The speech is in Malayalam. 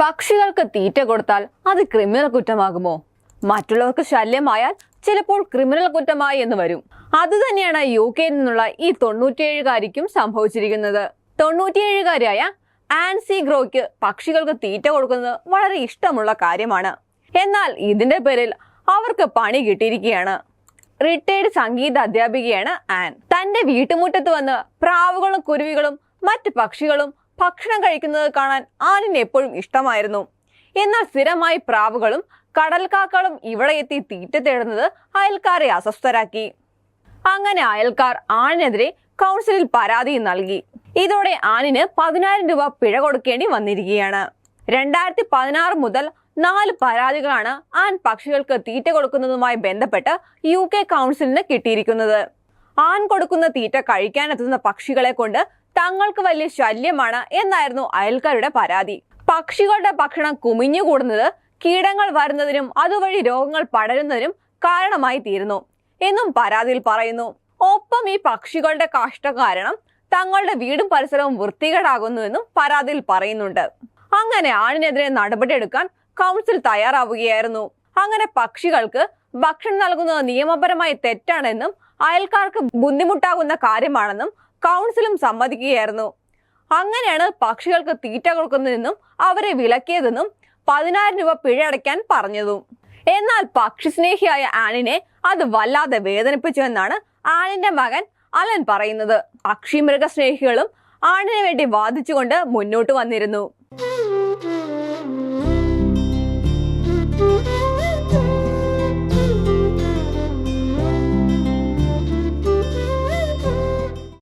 പക്ഷികൾക്ക് തീറ്റ കൊടുത്താൽ അത് ക്രിമിനൽ കുറ്റമാകുമോ? മറ്റുള്ളവർക്ക് ശല്യമായാൽ ചിലപ്പോൾ ക്രിമിനൽ കുറ്റമായി എന്ന് വരും. അതുതന്നെയാണ് യു കെയിൽ നിന്നുള്ള ഈ തൊണ്ണൂറ്റിയേഴുകാരിക്കും സംഭവിച്ചിരിക്കുന്നത്. തൊണ്ണൂറ്റിയേഴുകാരിയായ ആൻസി ഗ്രോയ്ക്ക് പക്ഷികൾക്ക് തീറ്റ കൊടുക്കുന്നത് വളരെ ഇഷ്ടമുള്ള കാര്യമാണ്. എന്നാൽ ഇതിന്റെ പേരിൽ അവർക്ക് പണി കിട്ടിയിരിക്കുകയാണ്. റിട്ടയർഡ് സംഗീത അധ്യാപികയാണ് ആൻ. തന്റെ വീട്ടുമുറ്റത്ത് വന്ന് പ്രാവുകളും കുരുവികളും മറ്റ് പക്ഷികളും ഭക്ഷണം കഴിക്കുന്നത് കാണാൻ ആനിന് എപ്പോഴും ഇഷ്ടമായിരുന്നു. എന്നാൽ സ്ഥിരമായി പ്രാവുകളും കടൽക്കാക്കളും ഇവിടെ എത്തി തീറ്റ തേടുന്നത് അയൽക്കാരെ അസ്വസ്ഥരാക്കി. അങ്ങനെ അയൽക്കാർ ആണിനെതിരെ കൗൺസിലിൽ പരാതി നൽകി. ഇതോടെ ആനിന് പതിനായിരം രൂപ പിഴ കൊടുക്കേണ്ടി വന്നിരിക്കുകയാണ്. രണ്ടായിരത്തി പതിനാറ് മുതൽ നാല് പരാതികളാണ് ആൻ പക്ഷികൾക്ക് തീറ്റ കൊടുക്കുന്നതുമായി ബന്ധപ്പെട്ട് യു കെ കൗൺസിലിന് കിട്ടിയിരിക്കുന്നത്. ആൺ കൊടുക്കുന്ന തീറ്റ കഴിക്കാനെത്തുന്ന പക്ഷികളെ കൊണ്ട് തങ്ങൾക്ക് വലിയ ശല്യമാണ് എന്നായിരുന്നു അയൽക്കാരുടെ പരാതി. പക്ഷികളുടെ ഭക്ഷണം കുമിഞ്ഞുകൂടുന്നത് കീടങ്ങൾ വരുന്നതിനും അതുവഴി രോഗങ്ങൾ പടരുന്നതിനും കാരണമായി തീരുന്നു എന്നും പരാതിയിൽ പറയുന്നു. ഒപ്പം ഈ പക്ഷികളുടെ കാഷ്ട കാരണം തങ്ങളുടെ വീടും പരിസരവും വൃത്തികേടാകുന്നുവെന്നും പരാതിയിൽ പറയുന്നുണ്ട്. അങ്ങനെ ആണിനെതിരെ നടപടിയെടുക്കാൻ കൗൺസിൽ തയ്യാറാവുകയായിരുന്നു. അങ്ങനെ പക്ഷികൾക്ക് ഭക്ഷണം നൽകുന്നത് നിയമപരമായി തെറ്റാണെന്നും അയൽക്കാർക്ക് ബുദ്ധിമുട്ടാകുന്ന കാര്യമാണെന്നും കൗൺസിലും സമ്മതിക്കുകയായിരുന്നു. അങ്ങനെയാണ് പക്ഷികൾക്ക് തീറ്റ കൊടുക്കുന്നതെന്നും അവരെ വിലക്കിയതെന്നും പതിനായിരം രൂപ പിഴ അടയ്ക്കാൻ പറഞ്ഞതും. എന്നാൽ പക്ഷിസ്നേഹിയായ ആണിനെ അത് വല്ലാതെ വേദനിപ്പിച്ചു എന്നാണ് ആനിന്റെ മകൻ അലൻ പറയുന്നത്. പക്ഷി മൃഗസ്നേഹികളും ആണിന് വേണ്ടി വാദിച്ചുകൊണ്ട് മുന്നോട്ട് വന്നിരുന്നു.